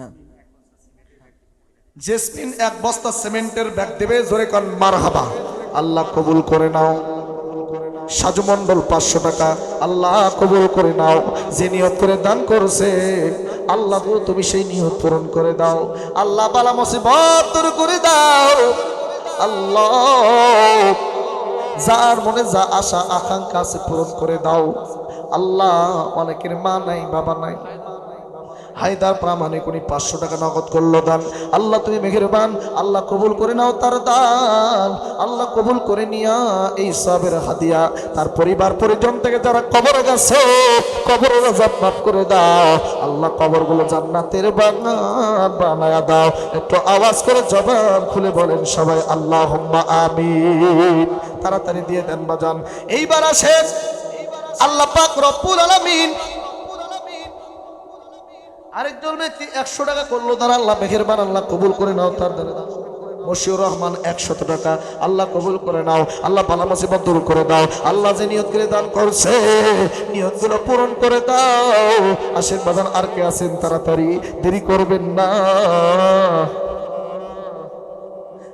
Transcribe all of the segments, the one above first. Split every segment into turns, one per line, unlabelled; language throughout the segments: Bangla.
হ্যাঁ। জেসমিন এক বস্তা সিমেন্টের ব্যাগ দেবে, জোরে কন মার হাবা আল্লাহ কবুল করে নাও। সাজুমন্ডল পাঁচশো টাকা। আল্লাহ কবুল করে নাও। যে নিয়ত করে দান করছে, আল্লাহ তুমি সেই নিয়ত পূরণ করে দাও। আল্লাহ বালা মুসিবত করে দাও। আল্লাহ, যার মনে যা আশা, আকাঙ্ক্ষা আছে, পূরণ করে দাও। আল্লাহ অনেকের মা নাই, বাবা নাই। হায়দার প্রামাণিক উনি পাঁচশো টাকা নগদ করল দান। আল্লাহ তুমি মেহেরবান, আল্লাহ কবুল করে নাও তার দান। আল্লাহ কবুল করে নিয়া এই সবের হাদিয়া। তার পরিবার পরিজন থেকে যারা কবরে গেছে কবর মাফ করে দাও। আল্লাহ কবরগুলো জান্নাতের বাগান বানায়া দাও। একটু আওয়াজ করে জবান খুলে বলেন সবাই আল্লাহ আমিন। তাড়াতাড়ি দিয়ে দেন বাজান। এইবার আসেন আল্লাহ পাক রব্বুল আলামিন আরেকজন ব্যক্তি একশো টাকা করল, তার আল্লাহ মেহেরবান, আল্লাহ কবুল করে নাও তার দ্বারা। মশিউর রহমান একশত টাকা, আল্লাহ কবুল করে নাও, আল্লাহ পালা মুসিবত দূর করে দাও, আল্লাহ যে নিয়ত করে দান করছে, নিয়তগুলো পূরণ করে দাও। আসেন বাজান আর কে আছেন তাড়াতাড়ি, দেরি করবেন না।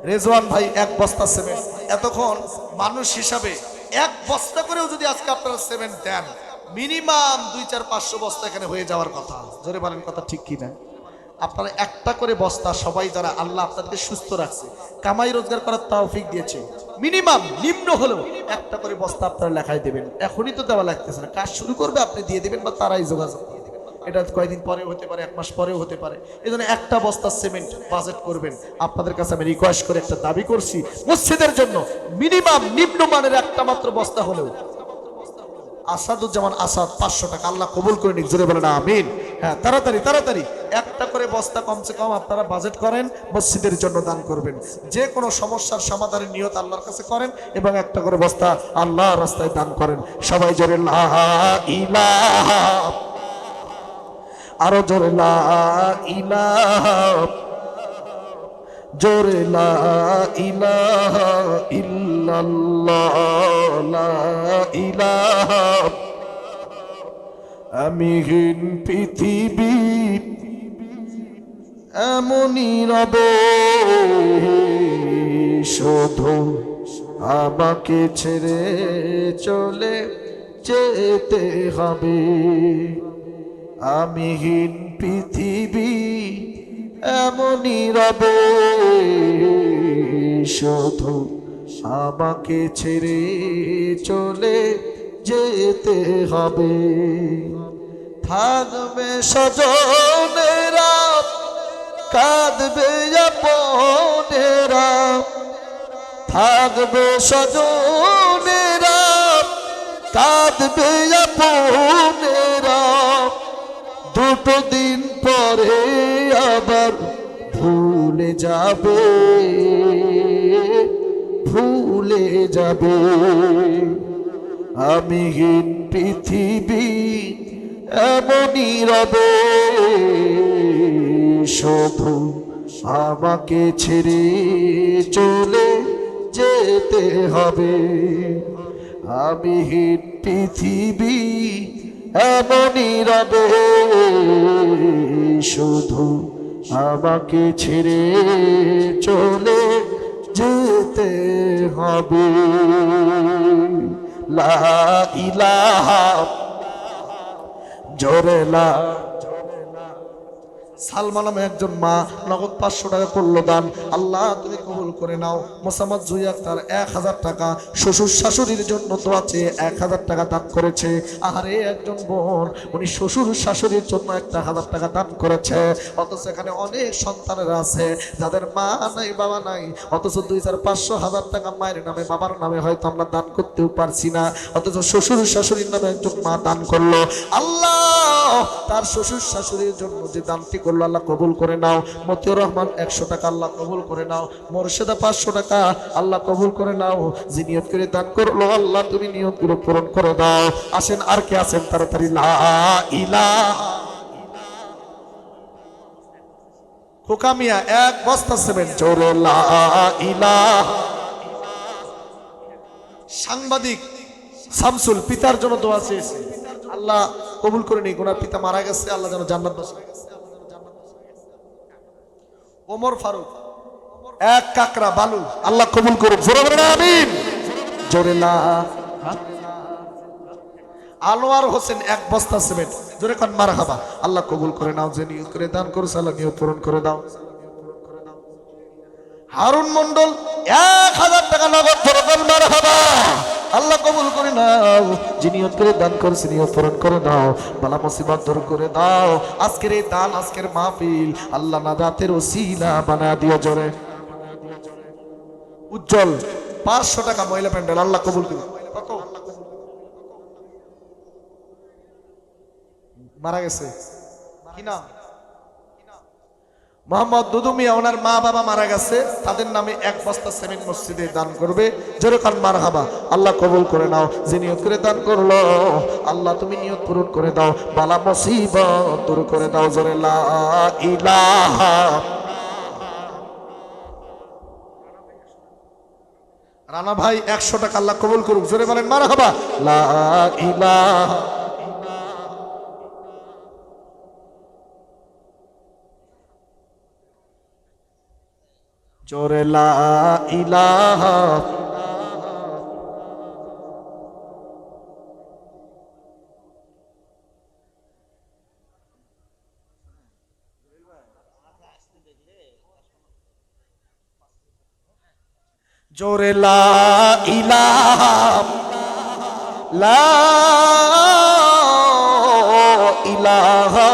রেজওয়ান ভাই এক বস্তা সিমেন্ট। এতক্ষণ মানুষ হিসাবে এক বস্তা করেও যদি আজকে আপনারা সিমেন্ট দেন মিনিমাম দুই, চার, পাঁচশো বস্তা এখানে হয়ে যাওয়ার কথা। জোরে বলেন কথা ঠিক কিনা? আপনারা একটা করে বস্তা সবাই যারা আল্লাহ আপনাদেরকে সুস্থ রাখছে, কামাই রোজগার করার তৌফিক দিয়েছে, মিনিমাম নিম্ন হলেও একটা করে বস্তা আপনারা লেখায় দেবেন। এখনই তো দেওয়া লাগতেছে না। কাজ শুরু করবে, আপনি দিয়ে দেবেন বা তারাই যোগাযোগ এটা কয়েকদিন পরেও হতে পারে, এক মাস পরেও হতে পারে। এই জন্য একটা বস্তা সিমেন্ট বাজেট করবেন। আপনাদের কাছে আমি রিকোয়েস্ট করে একটা দাবি করছি, মসজিদের জন্য মিনিমাম নিম্নমানের একটা মাত্র বস্তা হলেও আসাদুজ্জামান আসাদ পাঁচশো টাকা। আল্লাহ কবুল করে নিক, জোরে বলেন আমিন। হ্যাঁ তাড়াতাড়ি তাড়াতাড়ি। একটা করে বস্তা কমসে কম আপনারা বাজেট করেন, মসজিদের জন্য দান করবেন। যে কোনো সমস্যার সমাধানের নিয়ত আল্লাহর কাছে করেন এবং একটা করে বস্তা আল্লাহ রাস্তায় দান করেন। সবাই জোরে আরও জোরে ইলাহা। জোরে ইলাহা লা আমি হীন পৃথিবী, এমনই রবে। শুধু আমাকে ছেড়ে চলে যেতে হবে। আমি হীন পৃথিবী এমনই রবে শুধু আমাকে ছেড়ে চলে যেতে হবে। থাকবে সজনেরা কাঁদবে আপনেরা। থাকবে সজনেরা কাঁদবে আপনেরা। দুটো দিন পরে আবার ভুলে যাবে ভুলে যাবে। আমি হীন পৃথিবী এমনই রবে, শুধু আমাকে ছেড়ে চলে যেতে হবে। আমি হীন পৃথিবী এমনই রবে শুধু আমাকে ছেড়ে চলে যেতে হবে। লা ইলাহা জোরে লা সালমা নামে একজন মা নগদ পাঁচশো টাকা করল দান। আল্লাহ, তুমি কবুল করে নাও। মোসাম্মদ জুই আক্তার এক হাজার টাকা, শ্বশুর শাশুড়ির জন্য তো আছে এক হাজার টাকা দান করেছে। আহারে, একজন বোন, উনি শ্বশুর শাশুড়ির জন্য একটা হাজার টাকা দান করেছে। অথচ এখানে অনেক সন্তানেরা আছে, যাদের মা নাই, বাবা নাই। অথচ দুই চার পাঁচশো হাজার টাকা মায়ের নামে, বাবার নামে হয়তো আমরা দান করতেও পারছি না। অথচ শ্বশুর শাশুড়ির নামে একজন মা দান করল। আল্লাহ তার শ্বশুর শাশুড়ির জন্য যে দানটি করল, আল্লাহ কবুল করে নাও। মতিউর রহমান একশো টাকা আল্লাহ কবুল করে নাও। মোর্শেদা পাঁচশো টাকা আল্লাহ কবুল করে নাও। যে নিয়ত করে দান করল, আল্লাহ তুমি নিয়তগুলো পূরণ করে দাও। আসেন, আর কে আছেন তাড়াতাড়ি? লা ইলাহা। খোকা মিয়া, এক বস্তা সিমেন্ট জোরে, লা ইলাহা। সাংবাদিক শামসুল, পিতার জন্য দোয়া চেয়েছে। আল্লাহ কবুল করে নিক ওনার পিতা মারা গেছে, আল্লাহ যেন জান্নাত বাসী ওমর ফারুক, এক কাকরা বালু, আল্লাহ কবুল করুক। জোরে বলেন, আমিন। জোরে না। আনোয়ার হোসেন, এক বস্তা সিমেন্ট। জোরে কান মার হাবা আল্লাহ কবুল করে নাও, যে নিয়োগ করে দান করো আল্লাহ নিয়োগ পূরণ করে দাও। হারুন মন্ডল এক হাজার টাকা নগদ দেন মার হাবা আল্লাহ কবুল করে নাও। যে নিয়ত করে দান করছে নিয়ত পূরণ করে দাও বালা মুসিবত দূর করে দাও। আজকের এই দান, আজকের মাহফিল আল্লাহ না নাজাতের ওসিলা বানা দিও জোরে। উজ্জ্বল, পাঁচশো টাকা মহিলা প্যান্ডেল, আল্লাহ কবুল করুন কত? মারা গেছে। কি নাম? মোহাম্মদ দুদু মিয়া, ওনার মা বাবা মারা গেছে। তাদের নামে এক বস্তা সেমিন মসজিদে দান করবে। জোরে কান মার হাবা আল্লাহ কবুল করে নাও। যে নিয়ত করে দান করল, আল্লাহ তুমি নিয়ত পূরণ করে দাও। বালা মুসিবত দূর করে দাও জোরে রানা ভাই, একশো টাকা আল্লাহ কবুল করুক। জোরে বলেন মার হাবা লা ইলাহা। জোরে লা ইলাহা জোরে লা ইলাহা লা ইলাহা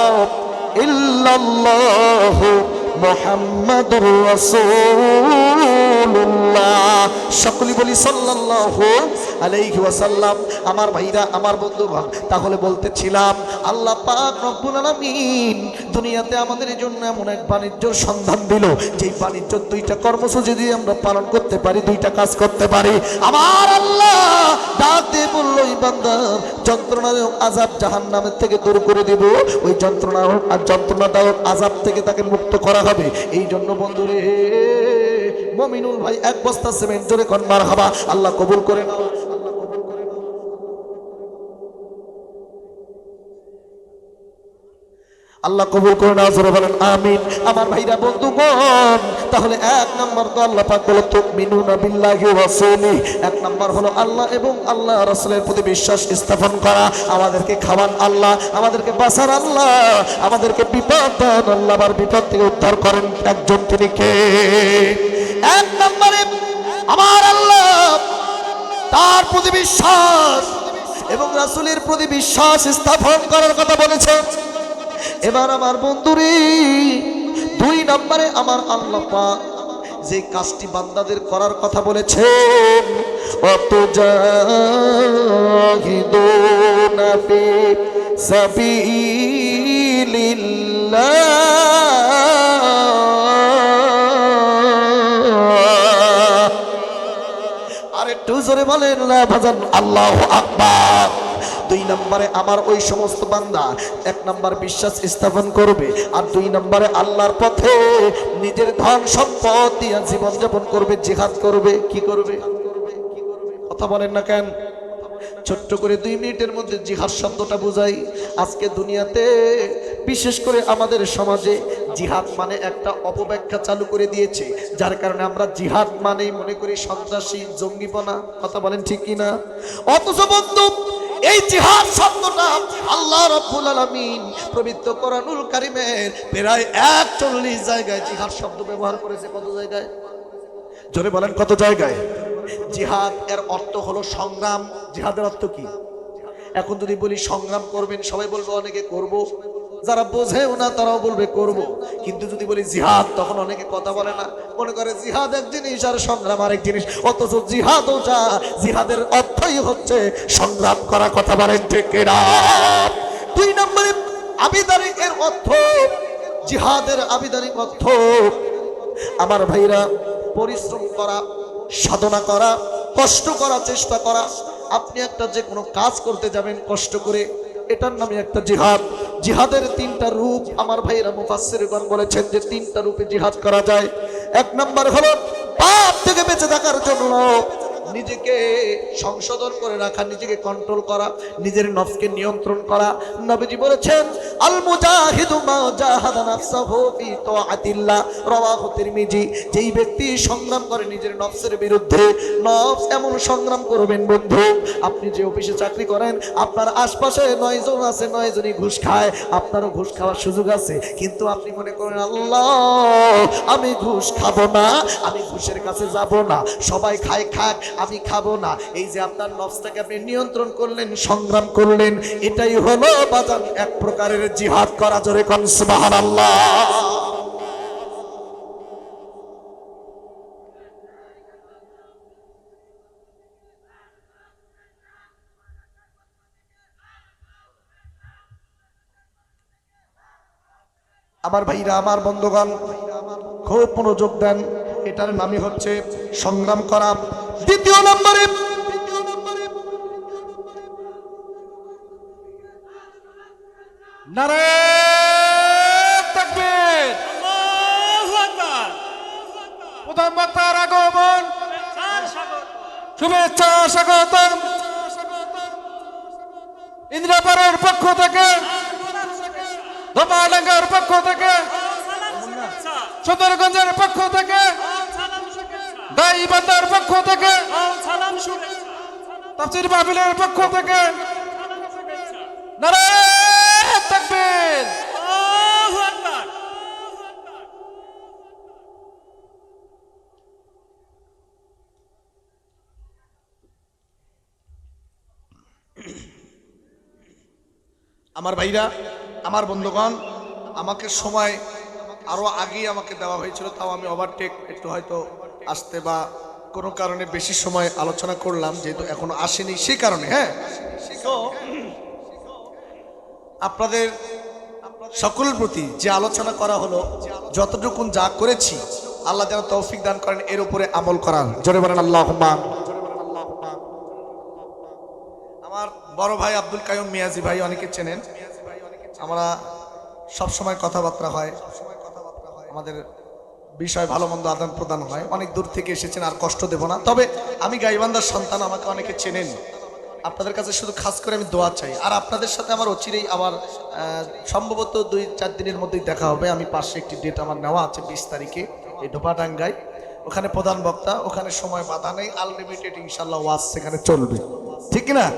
মুহাম্মাদুর রাসূলুল্লাহ। সকলে বলি সাল্লাল্লাহু আলাইহি ওয়াসাল্লাম, আমার ভাইরা, আমার বন্ধুগণ, তাহলে বলতেছিলাম, আল্লাহ পাক রব্বুল আলামিন দুনিয়াতে আমাদের জন্য এমন এক বাণিজ্যর সন্ধান দিল, যেই বাণিজ্যর দুইটা কর্মসূচি দিয়ে আমরা পালন করতে পারি, দুইটা কাজ করতে পারি। আমার আল্লাহ ডাক দিয়ে বলল এই বান্দার যন্ত্রণাদায়ক আজাব জাহান্নামের থেকে দূর করে দিব। ওই যন্ত্রণা আর যন্ত্রণাদায়ক আজাব থেকে তাকে মুক্ত করা হবে। এই জন্য বন্ধুরে, মমিনুল ভাই, এক বস্তা সিমেন্ট জোরে কন মার হাবা আল্লাহ কবুল করে নাও আল্লাহ কবুল করে নাও আল্লাহ কবুল করে নাও, জোরে বলেন, আমিন। আমার ভাইরা বন্ধু বন্ধুগণ, তাহলে এক নম্বর তো আল্লাহ পাক বলো, তুমিনুনা বিল্লাহি ওয়া রাসূলি। এক নম্বর হলো আল্লাহ এবং আল্লাহ রাসূলের প্রতি বিশ্বাস স্থাপন করা। আমাদেরকে খাওয়ান আল্লাহ, আমাদেরকে বাঁচান আল্লাহ, আমাদেরকে বিপদ দেন আল্লাহ, আবার বিপদ থেকে উদ্ধার করেন একজন তিনি কে? এক নম্বরে আমার আল্লাহ, তার প্রতি বিশ্বাস এবং রাসূলের প্রতি বিশ্বাস স্থাপন করার কথা বলেছেন। এবার আমার বন্ধুরে, দুই নম্বরে আমার আল্লাহ পাক যে কাজটি বান্দাদের করার কথা বলেছেন, অত জাহিদুনা ফি সাবিলিল্লাহ। আর একটু জোরে বলেন না আল্লাহ আকবার। দুই নম্বরে আমার ওই সমস্ত বান্দা, এক নম্বর বিশ্বাস স্থাপন করবে আর দুই নম্বরে আল্লাহর পথে নিজের ধন সম্পদ দিয়ে জীবন যাপন করবে, জিহাদ করবে, কি করবে? কথা বলেন না কেন? ছোট্ট করে দুই মিনিটের মধ্যে জিহাদ শব্দটা বুঝাই। আজকে দুনিয়াতে বিশেষ করে আমাদের সমাজে জিহাদ মানে একটা অপব্যাখ্যা চালু করে দিয়েছে, যার কারণে আমরা জিহাদ মানেই মনে করি সন্ত্রাসী, জঙ্গিপনা। কথা বলেন ঠিক কিনা? অথচ বন্ধু এই জিহাদ শব্দটা আল্লাহ রাব্বুল আলামিন পবিত্র কোরআনুল কারিমের প্রায় একচল্লিশ জায়গায় জিহাদ শব্দ ব্যবহার করেছে। কত জায়গায়? জোরে বলেন, কত জায়গায়? জিহাদ এর অর্থ হলো সংগ্রাম। জিহাদের অর্থ কি? এখন যদি বলি সংগ্রাম করবেন, সবাই বলব, অনেকে করব। যারা বোঝেও না, তারাও বলবে, করব। কিন্তু যদি বলি জিহাদ, তখন অনেকে কথা বলে না। মনে করে জিহাদ এক জিনিস আর সংগ্রাম আরেক জিনিস। অথচ জিহাদও যা, জিহাদের অর্থই হচ্ছে সংগ্রাম করা। কথা বলেন ঠিক কিনা? দুই নম্বরে আবিদারিক এর অর্থ, জিহাদের আবিদারিক অর্থ, আমার ভাইরা, পরিশ্রম করা, সাধনা করা, কষ্ট করা চেষ্টা করা। আপনি একটা যে কোনো কাজ করতে যাবেন কষ্ট করে এটার নামে একটা জিহাদ। জিহাদের তিনটা রূপ আমার ভাইরা মুফাসিরগণ বলেছেন যে তিনটা রূপে জিহাদ করা যায়। এক নাম্বার হলো পাপ থেকে বেঁচে থাকার জন্য। নিজেকে সংশোধন করে রাখা, নিজেকে কন্ট্রোল করা, নিজের নফসকে নিয়ন্ত্রণ করা। নবীজি বলেছেন আল মুজাহিদু মা জাহাদা নাফসাহু ফি তাআতিল্লাহ রাওয়াহু তিরমিজি, যেই ব্যক্তি সংগ্রাম করে নিজের নফসের বিরুদ্ধে, নফস এমন সংগ্রাম করবেন বন্ধু, আপনি যে অফিসে চাকরি করেন, আপনার আশপাশে নয় জন আছে নয় জনই ঘুষ খায়, আপনারও ঘুষ খাওয়ার সুযোগ আছে। কিন্তু আপনি মনে করেন, আল্লাহ, আমি ঘুষ খাব না, আমি ঘুষের কাছে যাব না, সবাই খায়, খাক আমি খাব না। এই যে আপনার নফসটাকে আপনি নিয়ন্ত্রণ করলেন, সংগ্রাম করলেন, এটাই হলো বাজান এক প্রকারের জিহাদ করা জোরে কন, সুবহানাল্লাহ। আমার ভাইরা, আমার বন্ধুগণ, খুব মনোযোগ দেন। এটার নামই হচ্ছে সংগ্রাম করা। দ্বিতীয় নম্বরে।
নারায়ণ তাকবীর।
আল্লাহু আকবার।
প্রধান বক্তার আগমন। শুভেচ্ছা স্বাগতম। ইন্দ্রাপাড়ের পক্ষ থেকে ধোমাডাঙ্গার পক্ষ থেকে সদরগঞ্জের পক্ষ থেকে
শুভেচ্ছা
দাইবান্দার পক্ষ থেকে
সালাম
তাফসির মাহফিলের পক্ষ থেকে নারায়ণ তাকবীর।
আমার ভাইরা আমার বন্ধুগণ আমাকে সময় আরও আগেই আমাকে দেওয়া হয়েছিল তাও আমি ওভারটেক একটু হয়তো আসতে বা কোনো কারণে বেশি সময় আলোচনা করলাম, যেহেতু এখনও আসেনি সেই কারণে হ্যাঁ? আপনাদের সকলের প্রতি যে আলোচনা করা হলো, যতটুকুন যা করেছি, আল্লাহ যেন তৌফিক দান করেন, এর উপরে আমল করার জোরে বলেন আল্লাহ আমার বড় ভাই আব্দুল কায়ুম মিয়াজি ভাই অনেকে চেনেন। আমরা সব সময় কথাবার্তা হয়, আমাদের বিষয় ভালো মন্দ আদান প্রদান হয়। অনেক দূর থেকে এসেছেন আর কষ্ট দেব না। তবে আমি গাইবান্দার সন্তান আমাকে অনেকে চেনেন। আপনাদের কাছে শুধু খাস করে আমি দোয়া চাই। আর আপনাদের সাথে আমার অচিরেই আহ, সম্ভবত দুই চার দিনের মধ্যেই দেখা হবে। আমি পাশে একটি ডেট আমার নেওয়া আছে বিশ তারিখে এই ডোপাডাঙ্গায় ওখানে প্রধান বক্তা ওখানে সময় বাধা নেই। আনলিমিটেড ইনশাল্লাহ ওয়াজ সেখানে চলবে। ঠিক না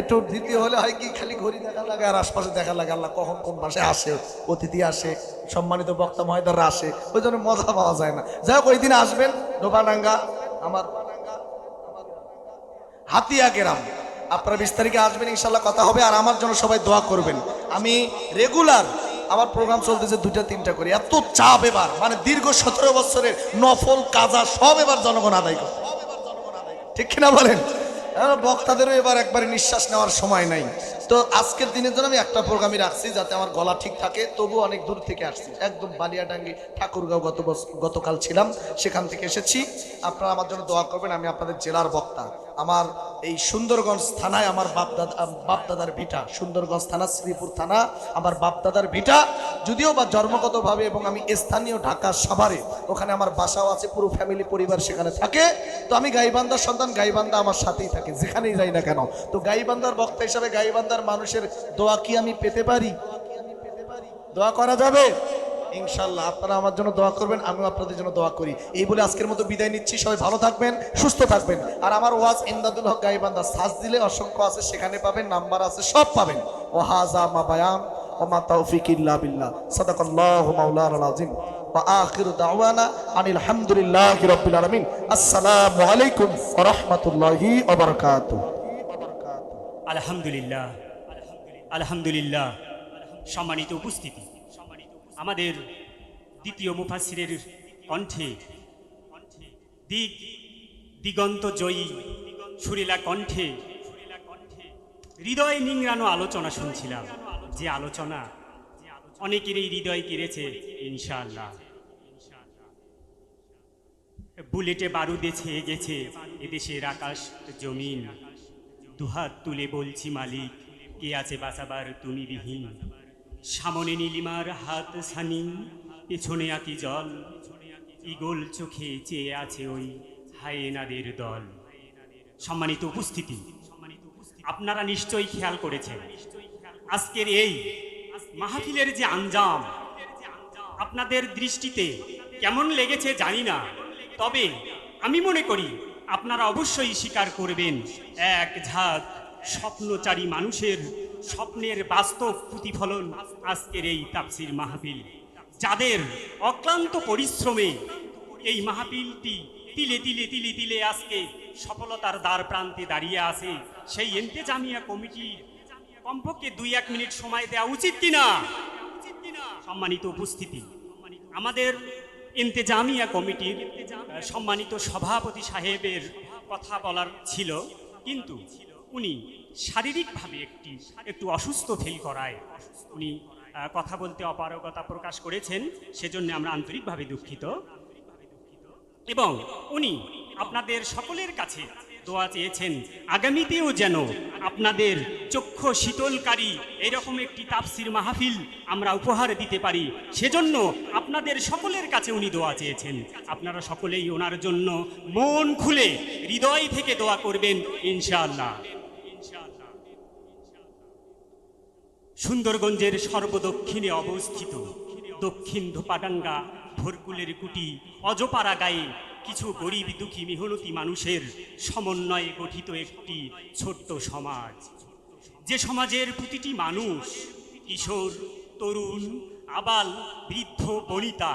একটু দ্বিতীয় হলে হয় কি, খালি ঘড়ি দেখা লাগে আর আশপাশে দেখা লাগে। আল্লাহ কখন কোন মাসে আসে, অতিথি আসে, সম্মানিত বক্তা মহিদাররা আসে, ওই জন্য মজা পাওয়া যায় না। যাই হোক, ওই দিন আসবেন, ডোবাডাঙ্গা, আমার হাতিয়া গেরাম। আপনারা বিশ তারিখে আসবেন ইনশাল্লাহ কথা হবে, আর আমার জন্য সবাই দোয়া করবেন। আমি রেগুলার আমার প্রোগ্রাম চলতেছে দুটা তিনটা করে। এত চাপ এবার মানে দীর্ঘ সতেরো বছরের নফল কাজা সব এবার জনগণ আদায় করে ঠিক কিনা বলেন? বক্তাদেরও এবার একবারে নিঃশ্বাস নেওয়ার সময় নাই। তো আজকের দিনের জন্য আমি একটা প্রোগ্রামই রাখছি যাতে আমার গলা ঠিক থাকে। তবু অনেক দূর থেকে আসছি। একদম বালিয়াডাঙ্গি ঠাকুরগাঁও গত গতকাল ছিলাম, সেখান থেকে এসেছি। আপনারা আমার জন্য দোয়া করবেন, আমি আপনাদের জেলার বক্তা। আমার এই সুন্দরগঞ্জ থানায় আমার বাপদাদা বাপদাদার ভিটা। সুন্দরগঞ্জ থানা, শ্রীপুর থানা, আমার বাপদাদার ভিটা। যদিও বা জন্মগতভাবে এবং আমি স্থানীয় ঢাকা সাভারে ওখানে আমার বাসাও আছে, পুরো ফ্যামিলি পরিবার সেখানে থাকে। তো আমি গাইবান্দার সন্তান গাইবান্দা আমার সাথেই থাকে, যেখানেই যাই না কেন। তো গাইবান্দার বক্তা হিসাবে গাইবান্দার মানুষের দোয়া কি আমি পেতে পারি? দোয়া করা যাবে? ইনশাল্লাহ আপনারা আমার জন্য দোয়া করবেন, আমিও আপনাদের জন্য দোয়া করি। এই বলে আজকের মতো বিদায় নিচ্ছি, সবাই ভালো থাকবেন, সুস্থ থাকবেন। আর আমার ওয়াজ ইমদাদুল হক গাইবান্দা সাজ দিলে অসংখ্য আছে, সেখানে পাবেন, নাম্বার আছে, সব পাবেন। ও হাজা মা বায়াম ও মা তৌফিক ইল্লা বিল্লাহ। সাদাকাল্লাহু মাওলানা আযীম ওয়া আখিরু দাওয়ানা আনিল হামদুলিল্লাহি রাব্বিল আলামিন। আসসালামু আলাইকুম ওয়া রাহমাতুল্লাহি ওয়া বারাকাতুহু।
আলহামদুলিল্লাহ। আলহামদুলিল্লাহ, সম্মানিত উপস্থিতি। আমাদের দ্বিতীয় মুফাসিরের কণ্ঠে দিক দিগন্ত জয়ী সুরেলা কণ্ঠে হৃদয় নিংড়ানো আলোচনা শুনছিলাম। যে আলোচনা অনেকেরই হৃদয় কেড়েছে, ইনশাআল্লাহ। বুলেটে বারুদে ছেয়ে গেছে এদেশের আকাশ, জমিন। দুহাত তুলে বলছি মালিক কে আছে বাঁচাবার তুমি বিহীন। সামনে নীলিমার হাত ছানি পেছনে আতি জল। ইগল চোখে চেয়ে আছে ওই হায়েনাদের দল। সম্মানিত উপস্থিতি, আপনারা নিশ্চয়ই খেয়াল করেছেন। আজকের এই মাহফিলের যে আঞ্জাম, আপনাদের দৃষ্টিতে কেমন লেগেছে জানি না। তবে আমি মনে করি আপনারা অবশ্যই স্বীকার করবেন, এক ঝাঁক স্বপ্নচারী মানুষের স্বপ্নের বাস্তব প্রতিফলন আজকের এই তাপসির মাহফিল। যাদের অক্লান্ত পরিশ্রমে এই মাহফিলটি তিলে তিলে তিলে তিলে আজকে সফলতার দ্বার প্রান্তে দাঁড়িয়ে আছে, সেই এন্তেজামিয়া কমিটির কমপক্ষে দুই এক মিনিট সময় দেওয়া উচিত কিনা? সম্মানিত উপস্থিতি, আমাদের ইন্তেজামিয়া কমিটির সম্মানিত সভাপতি সাহেবের কথা বলার ছিল, কিন্তু উনি শারীরিকভাবে একটি, একটু অসুস্থ ফিল করায়। উনি কথা বলতে অপারগতা প্রকাশ করেছেন, সেজন্য আমরা আন্তরিকভাবে দুঃখিত। এবং উনি আপনাদের সকলের কাছে দোয়া চেয়েছেন, আগামীতেও যেন আপনাদের চক্ষু শীতলকারী এরকম একটি তাফসির মাহফিল আমরা উপহার দিতে পারি, সেজন্য আপনাদের সকলের কাছে উনি দোয়া চেয়েছেন। আপনারা সকলেই ওনার জন্য মন খুলে হৃদয় থেকে দোয়া করবেন, ইনশাআল্লাহ। সুন্দরগঞ্জের সর্বদক্ষিণে অবস্থিত দক্ষিণ ধোপাডাঙ্গা ভরকুলের কুটি অজপাড়া গায়ে কিছু গরিব দুঃখী মেহনতি মানুষের সমন্বয়ে গঠিত একটি ছোট্ট সমাজ। যে সমাজের প্রতিটি মানুষ কিশোর, তরুণ, আবাল, বৃদ্ধ, বনিতা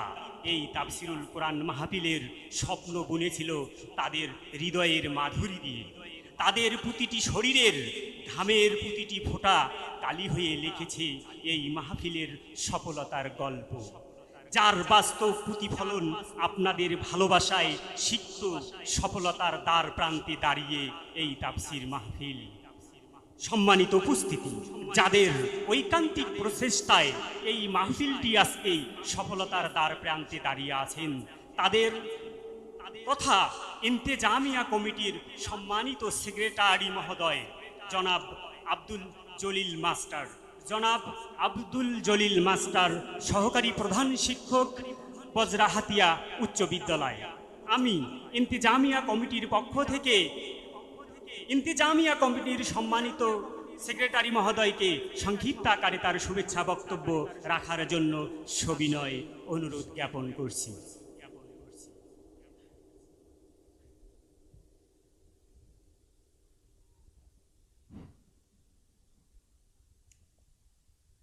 এই তাফসিরুল কোরআন মাহফিলের স্বপ্ন বুনেছিল তাদের হৃদয়ের মাধুরী দিয়ে। তাদের প্রতিটি শরীরের ঘামের প্রতিটি ফোঁটা কালি হয়ে লিখেছে এই মাহফিলের সফলতার গল্প। যার বাস্তব প্রতিফলন আপনাদের ভালোবাসায় সিক্ত সফলতার দ্বার প্রান্তে দাঁড়িয়ে এই তাফসির মাহফিল। সম্মানিত উপস্থিতি, যাদের ঐকান্তিক প্রচেষ্টায় এই মাহফিলটি আজকে সফলতার দ্বার প্রান্তে দাঁড়িয়ে আছেন, তাদের তথা ইন্তেজামিয়া কমিটির সম্মানিত সেক্রেটারি মহোদয়, জনাব আব্দুল জলিল মাস্টার। জনাব আব্দুল জলিল মাস্টার, সহকারী প্রধান শিক্ষক, বজরাহাতিয়া উচ্চ বিদ্যালয়। আমি ইন্তেজামিয়া কমিটির পক্ষ থেকে ইন্তেজামিয়া কমিটির সম্মানিত সেক্রেটারি মহোদয়কে সংক্ষিপ্ত আকারে তার শুভেচ্ছা বক্তব্য রাখার জন্য সবিনয় অনুরোধ জ্ঞাপন করছি।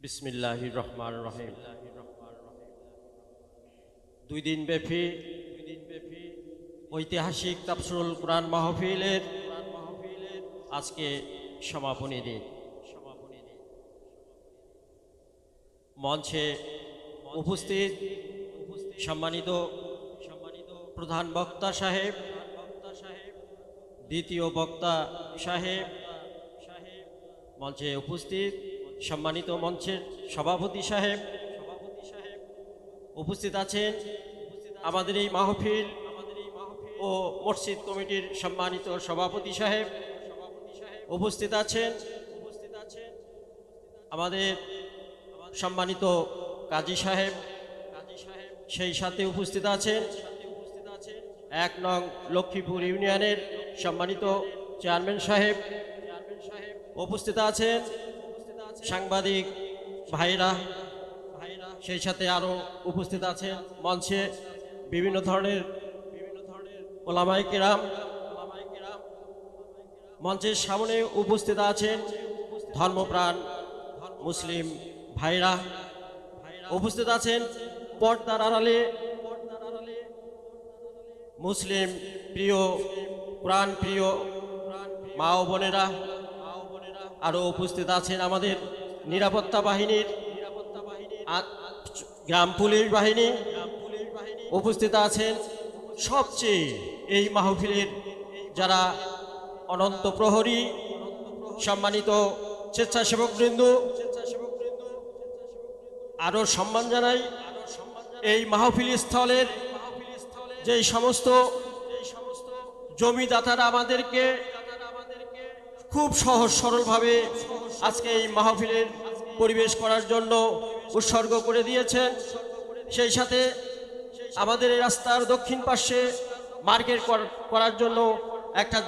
বিসমিল্লাহ রহমান রহিম। দুই দিন ব্যাপী ঐতিহাসিক তাফসরুল কোরআন মাহফিলের আজকে সমাপনী দিন। মঞ্চে উপস্থিত সম্মানিত সম্মানিত প্রধান বক্তা সাহেব, দ্বিতীয় বক্তা সাহেব মঞ্চে উপস্থিত সম্মানিত মঞ্চের সভাপতি সাহেব উপস্থিত আছেন আমাদের এই মাহফিল ও মসজিদ কমিটির সম্মানিত সভাপতি সাহেব উপস্থিত আছেন আমাদের সম্মানিত কাজী সাহেব সেই সাথে উপস্থিত আছেন এক নং লক্ষ্মীপুর ইউনিয়নের সম্মানিত চেয়ারম্যান সাহেব উপস্থিত আছেন সাংবাদিক ভাইরা, সেই সাথে আরও উপস্থিত আছেন মঞ্চে বিভিন্ন ধরনের বিভিন্ন ধরনের ওলামাই কেরাম। মঞ্চের সামনে উপস্থিত আছেন ধর্মপ্রাণ মুসলিম ভাইরা। উপস্থিত আছেন পর্দার আড়ালে মুসলিম প্রিয় প্রাণ প্রিয় মা ও বোনেরা। আরও উপস্থিত আছেন আমাদের নিরাপত্তা বাহিনীর গ্রাম পুলিশ বাহিনী উপস্থিত আছেন সবচেয়ে এই মাহফিলের যারা অনন্ত প্রহরী, সম্মানিত স্বেচ্ছাসেবকবৃন্দ আরও সম্মান জানাই এই মাহফিল স্থলের যে সমস্ত জমিদাতারা আমাদেরকে খুব সহজ সরলভাবে আজকে এই মাহফিলের পরিবেশ করার জন্য উৎসর্গ করে দিয়েছেন সেই সাথে আমাদের এই রাস্তার দক্ষিণ পাশে মার্কেট করার জন্য একটা